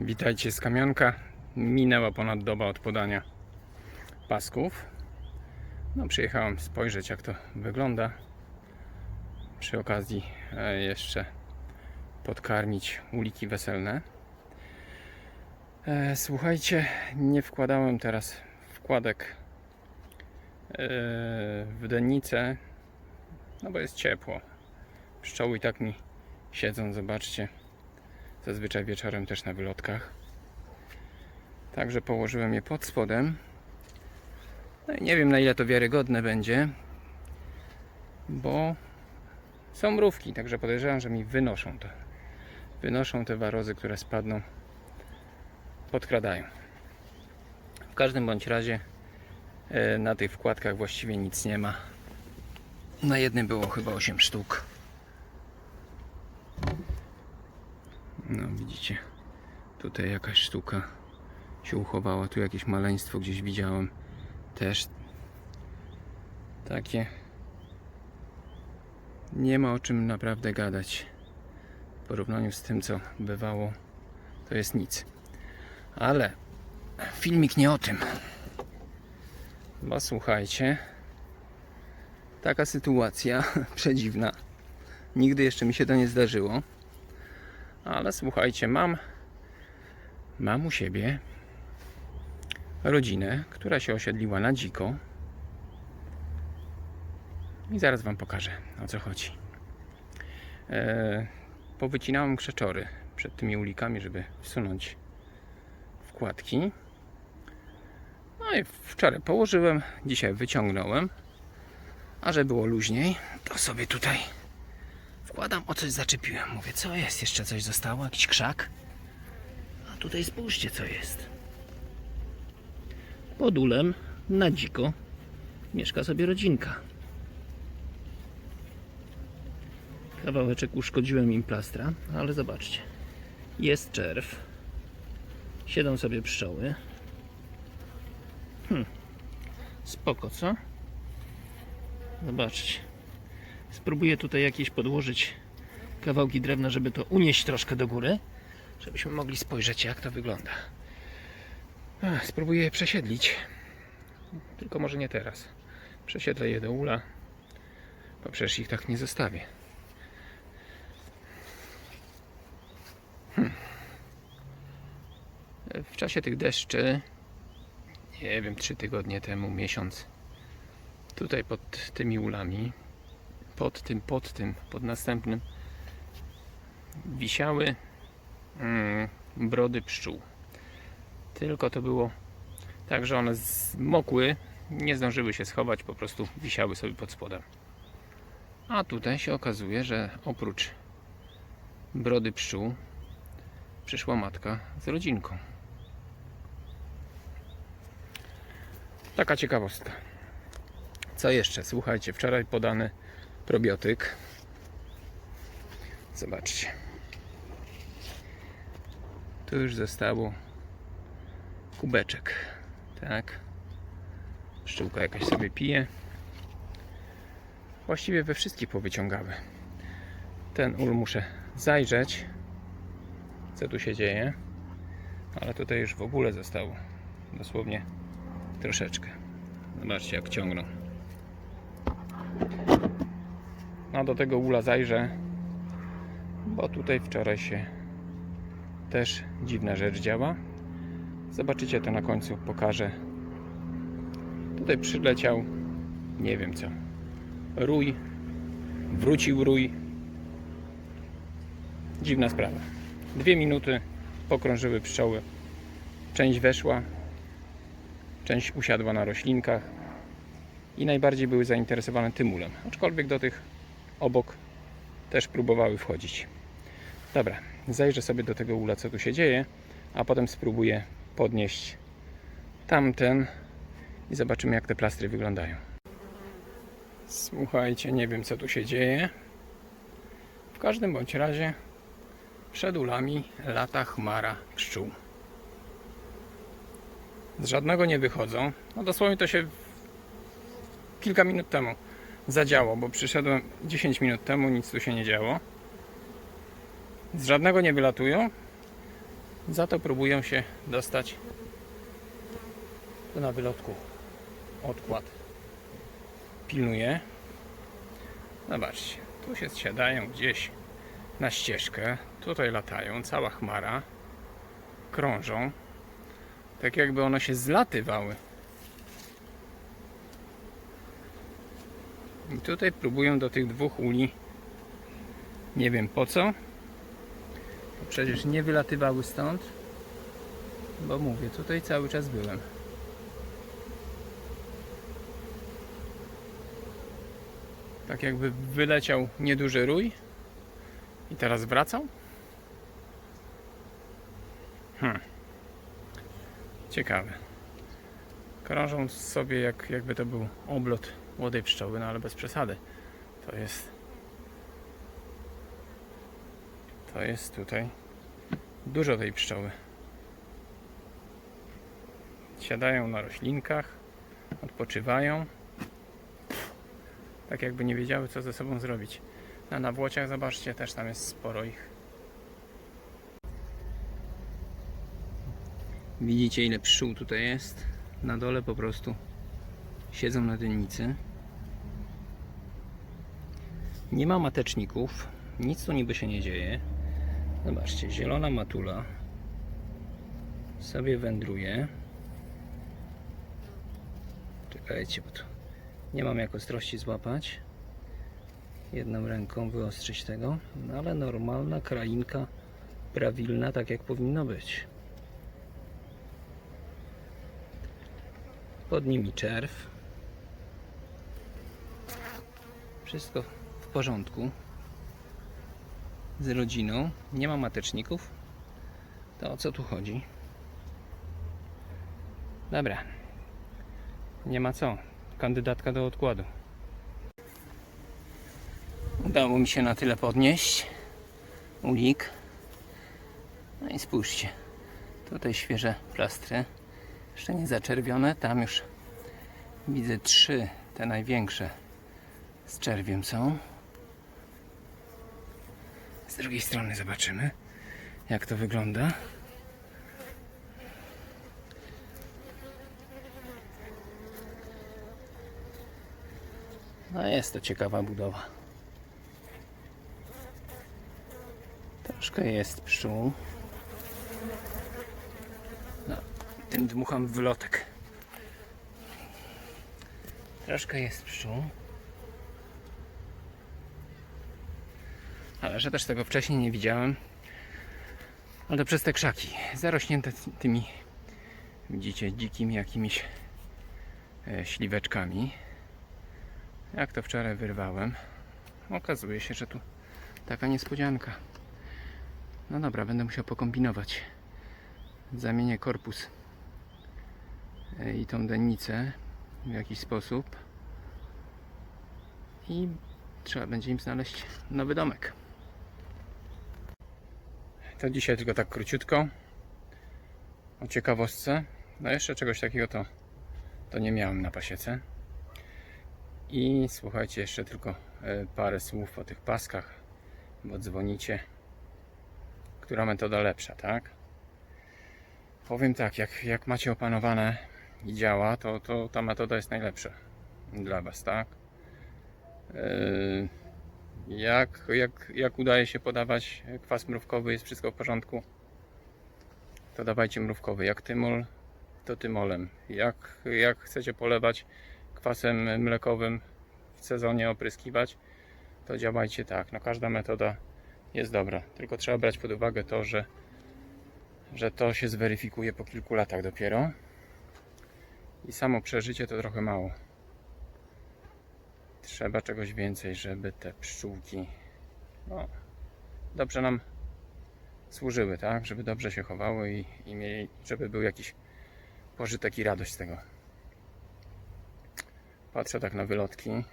Witajcie z kamionka. Minęła ponad doba od podania pasków. No, przyjechałem spojrzeć, jak to wygląda. Przy okazji e, jeszcze podkarmić uliki weselne. E, Słuchajcie, nie wkładałem teraz wkładek e, w dennicę, no bo jest ciepło. Pszczoły i tak mi siedzą, zobaczcie. Zazwyczaj wieczorem też na wylotkach. Także położyłem je pod spodem. No i nie wiem na ile to wiarygodne będzie, bo są mrówki, także podejrzewam, że mi wynoszą to. Wynoszą te warozy, które spadną, podkradają. W każdym bądź razie e, na tych wkładkach właściwie nic nie ma. Na jednym było chyba 8 sztuk. No widzicie, tutaj jakaś sztuka się uchowała, tu jakieś maleństwo gdzieś widziałem. Też takie. Nie ma o czym naprawdę gadać. W porównaniu z tym co bywało to jest nic. Ale filmik nie o tym. Bo słuchajcie taka sytuacja przedziwna. Nigdy jeszcze mi się to nie zdarzyło ale słuchajcie, mam, mam u siebie rodzinę, która się osiedliła na dziko. I zaraz Wam pokażę o co chodzi. E, powycinałem krzeczory przed tymi ulikami, żeby wsunąć wkładki. No i wczoraj położyłem, dzisiaj wyciągnąłem. A żeby było luźniej, to sobie tutaj Wkładam, o coś zaczepiłem. Mówię, co jest? Jeszcze coś zostało? Jakiś krzak? A tutaj spójrzcie, co jest. Pod ulem, na dziko, mieszka sobie rodzinka. Kawałeczek uszkodziłem im plastra, ale zobaczcie. Jest czerw. Siedzą sobie pszczoły. Hm. Spoko, co? Zobaczcie. Spróbuję tutaj jakieś podłożyć kawałki drewna, żeby to unieść troszkę do góry, żebyśmy mogli spojrzeć jak to wygląda. Ach, Spróbuję je przesiedlić. Tylko może nie teraz. Przesiedlę je do ula, bo przecież ich tak nie zostawię. Hmm. W czasie tych deszczy, nie wiem, trzy tygodnie temu, miesiąc, tutaj pod tymi ulami pod tym, pod tym, pod następnym wisiały mm, brody pszczół. Tylko to było tak, że one zmokły, nie zdążyły się schować, po prostu wisiały sobie pod spodem. A tutaj się okazuje, że oprócz brody pszczół przyszła matka z rodzinką. Taka ciekawostka. Co jeszcze? Słuchajcie, wczoraj podany probiotyk. Zobaczcie. Tu już zostało kubeczek. Tak. Pszczółka jakaś sobie pije. Właściwie we wszystkich powyciągały. Ten ul muszę zajrzeć, co tu się dzieje. Ale tutaj już w ogóle zostało dosłownie troszeczkę. Zobaczcie jak ciągną. No do tego ula zajrzę, bo tutaj wczoraj się też dziwna rzecz działa. Zobaczycie to na końcu, pokażę. Tutaj przyleciał, nie wiem co, rój, wrócił rój. Dziwna sprawa. Dwie minuty pokrążyły pszczoły. Część weszła, część usiadła na roślinkach i najbardziej były zainteresowane tym ulem. Aczkolwiek do tych obok też próbowały wchodzić. Dobra, zajrzę sobie do tego ula, co tu się dzieje, a potem spróbuję podnieść tamten i zobaczymy, jak te plastry wyglądają. Słuchajcie, nie wiem, co tu się dzieje. W każdym bądź razie przed ulami lata chmara pszczół. Z żadnego nie wychodzą. No dosłownie to się kilka minut temu zadziało, bo przyszedłem 10 minut temu, nic tu się nie działo. Z żadnego nie wylatują, Za to próbują się dostać na wylotku. Odkład pilnuje. Zobaczcie, tu się zsiadają gdzieś na ścieżkę. Tutaj latają, cała chmara. Krążą. Tak jakby one się zlatywały. I tutaj próbują do tych dwóch uli. Nie wiem po co. Bo przecież nie wylatywały stąd. Bo mówię, tutaj cały czas byłem. Tak jakby wyleciał nieduży rój i teraz wracał. Hmm. Ciekawe. Krążą sobie jak, jakby to był oblot młodej pszczoły, no ale bez przesady. To jest to jest tutaj dużo tej pszczoły. Siadają na roślinkach, odpoczywają. Tak jakby nie wiedziały co ze sobą zrobić. Na Włociach zobaczcie, też tam jest sporo ich. Widzicie ile pszczół tutaj jest? Na dole po prostu siedzą na dynnicy. Nie ma mateczników, nic tu niby się nie dzieje. Zobaczcie, zielona matula sobie wędruje. Czekajcie, bo tu nie mam jak ostrości złapać. Jedną ręką wyostrzyć tego, no ale normalna krainka prawilna, tak jak powinno być. Pod nimi czerw. Wszystko porządku. Z rodziną. Nie ma mateczników. To o co tu chodzi? Dobra. Nie ma co. Kandydatka do odkładu. Udało mi się na tyle podnieść. Ulik. No i spójrzcie. Tutaj świeże plastry. Jeszcze nie zaczerwione. Tam już widzę trzy, te największe z czerwiem są. Drugiej strony zobaczymy, jak to wygląda. No jest to ciekawa budowa. Troszkę jest pszczół. No, tym dmucham w wylotek. Troszkę jest pszczół. Że też tego wcześniej nie widziałem. Ale przez te krzaki, zarośnięte tymi, widzicie, dzikimi jakimiś e, śliweczkami. Jak to wczoraj wyrwałem, okazuje się, że tu taka niespodzianka. No dobra, będę musiał pokombinować. Zamienię korpus e, i tą dennicę w jakiś sposób i trzeba będzie im znaleźć nowy domek. To dzisiaj tylko tak króciutko o ciekawostce. No jeszcze czegoś takiego to, to nie miałem na pasiece. I słuchajcie, jeszcze tylko e, parę słów o tych paskach, bo dzwonicie, która metoda lepsza, tak? Powiem tak, jak, jak macie opanowane i działa, to, to ta metoda jest najlepsza dla Was, tak? Yy, Jak, jak, jak udaje się podawać kwas mrówkowy, jest wszystko w porządku, to dawajcie mrówkowy. Jak tymol, to tymolem. Jak, jak chcecie polewać kwasem mlekowym w sezonie opryskiwać, to działajcie tak. No każda metoda jest dobra. Tylko trzeba brać pod uwagę to, że, że to się zweryfikuje po kilku latach dopiero. I samo przeżycie to trochę mało. Trzeba czegoś więcej, żeby te pszczółki no, dobrze nam służyły, tak? Żeby dobrze się chowały i, i mieli, żeby był jakiś pożytek i radość z tego. Patrzę tak na wylotki.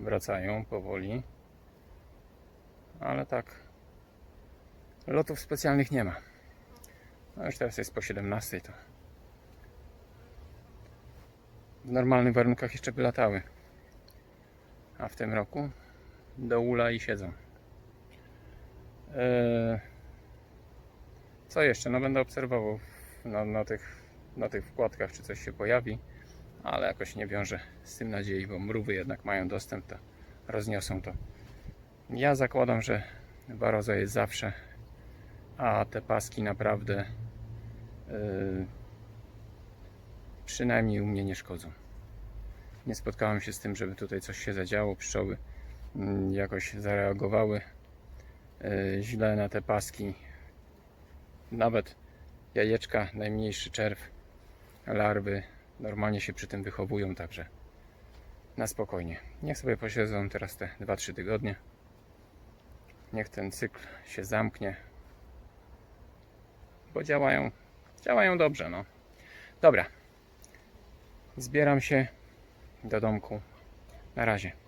Wracają powoli. Ale tak. Lotów specjalnych nie ma. No już teraz jest po 17, to w normalnych warunkach jeszcze by latały. A w tym roku do ula i siedzą. Eee, Co jeszcze? No będę obserwował na, na, tych, na tych wkładkach, czy coś się pojawi, ale jakoś nie wiążę z tym nadziei, bo mrówy jednak mają dostęp, to rozniosą to. Ja zakładam, że baroza jest zawsze, a te paski naprawdę yy, przynajmniej u mnie nie szkodzą. Nie spotkałem się z tym, żeby tutaj coś się zadziało, pszczoły mm, jakoś zareagowały yy, źle na te paski. Nawet jajeczka, najmniejszy czerw, larwy normalnie się przy tym wychowują, także na spokojnie. Niech sobie posiedzą teraz te 2-3 tygodnie. Niech ten cykl się zamknie, bo działają, działają dobrze, no. Dobra. Zbieram się do domku. Na razie.